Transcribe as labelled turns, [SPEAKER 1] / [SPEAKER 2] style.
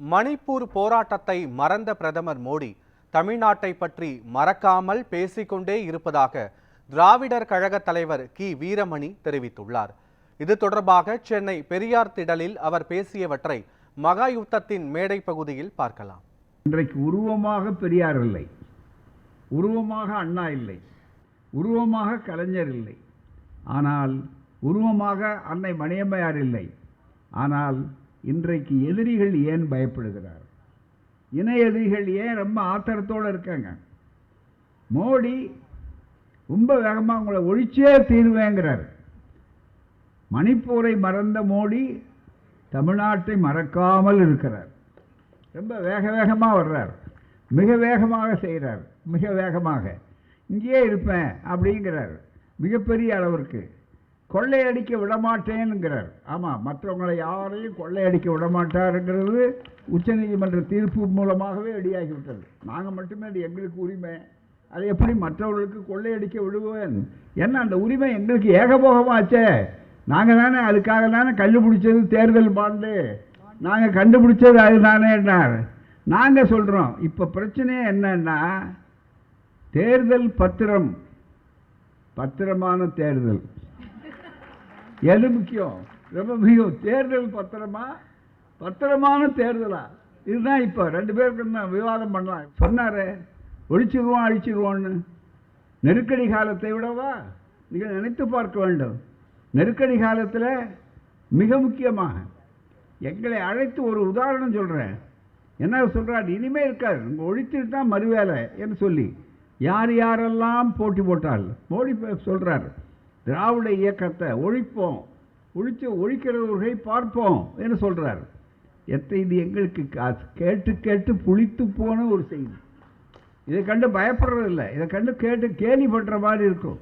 [SPEAKER 1] மணிப்பூர் போராட்டத்தை மறந்த பிரதமர் மோடி தமிழ்நாட்டை பற்றி மறக்காமல் பேசிக்கொண்டே இருப்பதாக திராவிடர் கழக தலைவர் கி. வீரமணி தெரிவித்துள்ளார். இது தொடர்பாக சென்னை பெரியார் திடலில் அவர் பேசியவற்றை மகா யுத்தத்தின் மேடை பகுதியில் பார்க்கலாம்.
[SPEAKER 2] இன்றைக்கு உருவமாக பெரியார் இல்லை. உருவமாக அண்ணா இல்லை. உருவமாக கலைஞர் இல்லை. ஆனால் உருவமாக அன்னை மணியம்மையார் இல்லை. ஆனால் இன்றைக்கு எதிரிகள் ஏன் பயப்படுகிறார்? இணை எதிரிகள் ஏன் ரொம்ப ஆத்திரத்தோடு இருக்காங்க? மோடி ரொம்ப வேகமாக உங்களை ஒழிச்சே தீர்வேங்கிறார். மணிப்பூரை மறந்த மோடி தமிழ்நாட்டை மறக்காமல் இருக்கிறார். ரொம்ப வேக வேகமாக வர்றார். மிக வேகமாக செய்கிறார் மிக வேகமாக. இங்கேயே இருப்பேன் அப்படிங்கிறார். மிகப்பெரிய அளவிற்கு. கொள்ளையடிக்க விடமாட்டேனுங்கிறார் ஆமாம் மற்றவங்களை யாரையும் கொள்ளையடிக்க விடமாட்டாருங்கிறது உச்சநீதிமன்ற தீர்ப்பு மூலமாகவே ரெடியாகிவிட்டது. நாங்கள் மட்டுமே அது எங்களுக்கு உரிமை. அதை எப்படி மற்றவர்களுக்கு கொள்ளையடிக்க விடுவேன் ஏன்னா அந்த உரிமை எங்களுக்கு ஏகபோகமாச்சே. நாங்கள் தானே அதுக்காக தானே கண்டுபிடிச்சது தேர்தல் பாண்டு. நாங்கள் கண்டுபிடிச்சது அதுதானேன்னார் நாங்கள் சொல்கிறோம் இப்போ பிரச்சனையே என்னன்னா தேர்தல் பத்திரம் பத்திரமான தேர்தல். எது முக்கியம்? ரொம்ப முக்கியம். தேர்தல் பத்திரமா? பத்திரமான தேர்தலா? இதுதான் இப்போ ரெண்டு பேருக்கு விவாதம் பண்ணலாம். சொன்னாரே ஒழிச்சிருவோம் அழிச்சிருவோன்னு நெருக்கடி காலத்தை விடவா? நீங்கள் நினைத்து பார்க்க வேண்டும். நெருக்கடி காலத்தில் மிக முக்கியமாக எங்களை அழைத்து ஒரு உதாரணம் சொல்கிறேன் என்ன சொல்கிறார் இனிமே இருக்காது உங்கள் ஒழித்துட்டு தான் மறுவேலை என்று சொல்லி. யார் யாரெல்லாம் போட்டி போட்டால்? மோடி சொல்கிறார் திராவிட இயக்கத்தை ஒழிப்போம். ஒழித்து ஒழிக்கிறவர்களை பார்ப்போம் என்று சொல்கிறார் எத்த இது எங்களுக்கு கேட்டு கேட்டு புளித்து போன ஒரு செய்தி. இதை கண்டு பயப்படுறதில்லை. இதை கண்டு கேட்டு கேலி பண்ணுற மாதிரி இருக்கும்.